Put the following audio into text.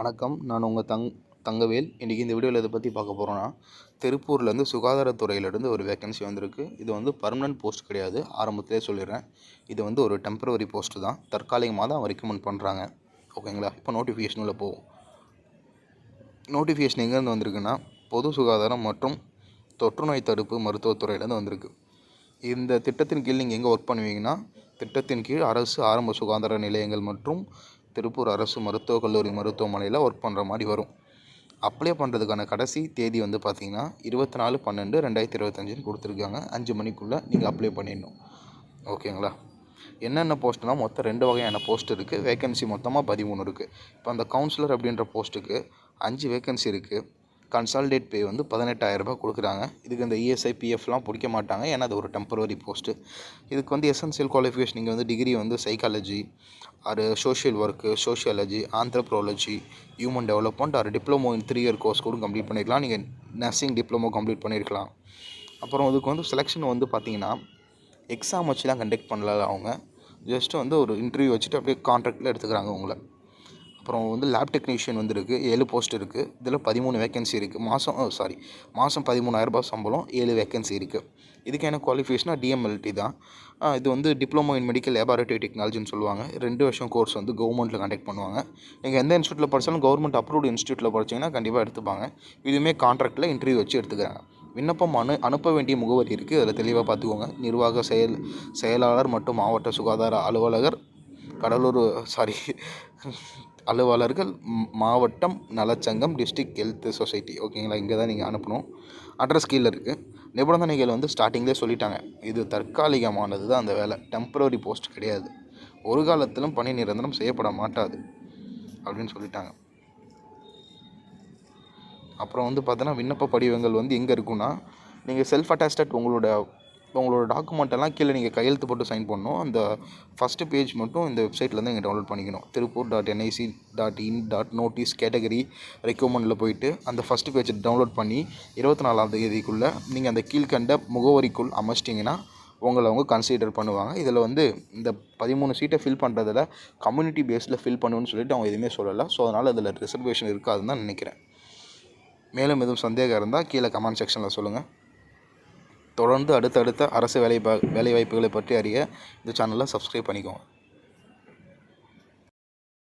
வணக்கம். நான் உங்கள் தங் தங்கவேல். இன்றைக்கி இந்த வீடியோவில் இதை பற்றி பார்க்க போகிறோன்னா திருப்பூர்லேருந்து சுகாதாரத்துறையிலேருந்து ஒரு வேக்கன்சி வந்திருக்கு. இது வந்து பர்மனன்ட் போஸ்ட் கிடையாது. ஆரம்பத்திலே சொல்லிடுறேன். இது வந்து ஒரு டெம்பரவரி போஸ்ட்டு தான். தற்காலிகமாக தான் ரெக்கமெண்ட் பண்ணுறாங்க ஓகேங்களா இப்போ நோட்டிஃபிகேஷனில் போவோம். நோட்டிஃபிகேஷன் எங்கேருந்து வந்திருக்குன்னா பொது சுகாதாரம் மற்றும் தொற்றுநோய் தடுப்பு மருத்துவத்துறையிலேருந்து வந்திருக்கு. இந்த திட்டத்தின் கீழ் நீங்கள் எங்கே ஒர்க் பண்ணுவீங்கன்னா திட்டத்தின் கீழ் அரசு ஆரம்ப சுகாதார நிலையங்கள் மற்றும் திருப்பூர் அரசு மருத்துவக் கல்லூரி மருத்துவமனையில் ஒர்க் பண்ணுற மாதிரி வரும். அப்ளை பண்ணுறதுக்கான கடைசி தேதி வந்து பார்த்தீங்கன்னா இருபத்தி நாலு பன்னெண்டு ரெண்டாயிரத்தி இருபத்தஞ்சுன்னு கொடுத்துருக்காங்க. அஞ்சு மணிக்குள்ளே நீங்கள் அப்ளை பண்ணிடணும். ஓகேங்களா? என்னென்ன போஸ்ட்னால் மொத்தம் ரெண்டு வகையான போஸ்ட் இருக்குது வேகன்சி மொத்தமாக பதிமூணு இருக்குது இப்போ அந்த கவுன்சிலர் அப்படின்ற போஸ்ட்டுக்கு அஞ்சு வேகன்சி இருக்குது கன்சால்டேட் பே வந்து பதினெட்டாயிரரூபா கொடுக்குறாங்க. இதுக்கு இந்த இஎஸ்ஐ பிஎஃப்லாம் பிடிக்க மாட்டாங்க ஏன்னா அது ஒரு டெம்பரவரி போஸ்ட்டு இதுக்கு வந்து எசென்சியல் குவாலிஃபிகேஷன் நீங்கள் வந்து டிகிரி வந்து psychology or social work sociology anthropology human development or diploma in three year course கூட கம்ப்ளீட் பண்ணியிருக்கலாம் நீங்கள் நர்சிங் டிப்ளமோ கம்ப்ளீட் பண்ணியிருக்கலாம் அப்புறம் இதுக்கு வந்து செலெக்ஷன் வந்து பார்த்தீங்கன்னா எக்ஸாம் வச்சுலாம் கண்டக்ட் பண்ணல அவங்க. ஜஸ்ட்டு வந்து ஒரு இன்டர்வியூ வச்சுட்டு அப்படியே கான்ட்ராக்டில் எடுத்துக்கிறாங்க உங்களை. அப்புறம் வந்து லேப் டெக்னீஷியன் வந்துருக்கு ஏழு போஸ்ட் இருக்குது இதில் பதிமூணு வேக்கன்சி இருக்குது மாதம் சாரி மாதம் பதிமூணாயிரரூபா சம்பளம் ஏழு வேக்கன்சி இருக்குது இதுக்கான குவாலிஃபிகேஷனாக டிஎம்எல்டி தான். இது வந்து டிப்ளமோ இன் மெடிக்கல் லேபார்டரி டெக்னாலஜின்னு சொல்லுவாங்க. ரெண்டு வருஷம் கோர்ஸ் வந்து கவர்மெண்ட்டில் கண்டக்ட் பண்ணுவாங்க. நீங்கள் எந்த இன்ஸ்டியூட்டில் படித்தாலும் கவர்மெண்ட் அப்ரூவ்டு இன்ஸ்டியூட்டில் படிச்சிங்கன்னா கண்டிப்பாக எடுத்துப்பாங்க. இதுவுமே கான்ட்ராக்டில் இன்டர்வியூ வச்சு எடுத்துக்கிறாங்க. விண்ணப்பம் அனு அனுப்ப வேண்டிய முகவரி இருக்குது அதில் தெளிவாக பார்த்துக்கோங்க. நிர்வாக செயல் செயலாளர் மற்றும் மாவட்ட சுகாதார அலுவலகர் கடலூர் சாரி அலுவலர்கள் மாவட்டம் நலச்சங்கம் டிஸ்ட்ரிக்ட் ஹெல்த் சொசைட்டி ஓகேங்களா இங்கே தான் நீங்கள் அனுப்பணும். அட்ரஸ் கீழே இருக்குது நிபந்தனைகள் வந்து ஸ்டார்டிங்லேயே சொல்லிட்டாங்க. இது தற்காலிகமானது தான் அந்த வேலை. டெம்பரரி போஸ்ட் கிடையாது. ஒரு காலத்திலும் பணி நிரந்தரம் செய்யப்பட மாட்டாது. அப்படின்னு சொல்லிட்டாங்க. அப்புறம் வந்து பார்த்தோன்னா விண்ணப்ப படிவங்கள் வந்து எங்கே இருக்குன்னா நீங்கள் செல்ஃப் அட்டாஸ்டட் உங்களோட உங்களோட டாக்குமெண்ட் எல்லாம் கீழே நீங்கள் கையெழுத்து போட்டு சைன் பண்ணணும். அந்த ஃபஸ்ட்டு பேஜ் மட்டும் இந்த வெப்சைட்லேருந்து நீங்கள் டவுன்லோட் பண்ணிக்கணும். Tiruppur dot NIC dot in dot notice category ரெக்யூமெண்டில் போயிட்டு அந்த ஃபஸ்ட்டு பேஜை டவுன்லோட் பண்ணி இருபத்தி நாலாம் தேதிக்குள்ளே நீங்கள் அந்த கீழ்கண்ட முகவரிக்குள் அமைச்சிட்டிங்கன்னா உங்களை அவங்க கன்சிடர் பண்ணுவாங்க. இதில் வந்து இந்த பதிமூணு சீட்டை ஃபில் பண்ணுறதில் கம்யூனிட்டி பேஸில் ஃபில் பண்ணுன்னு சொல்லிட்டு அவங்க எதுவுமே சொல்லலை. ஸோ அதனால் அதில் ரிசர்வேஷன் இருக்காதுன்னு தான் நினைக்கிறேன். மேலும் எதுவும் சந்தேகம் இருந்தால் கீழே கமெண்ட் செக்ஷனில் சொல்லுங்கள் தொடர்ந்து அடுத்தடுத்த அரசு வேலை வேலைவாய்ப்புகளை பற்றி அறிய இந்த சேனலை சப்ஸ்கிரைப் பண்ணிக்கோங்க.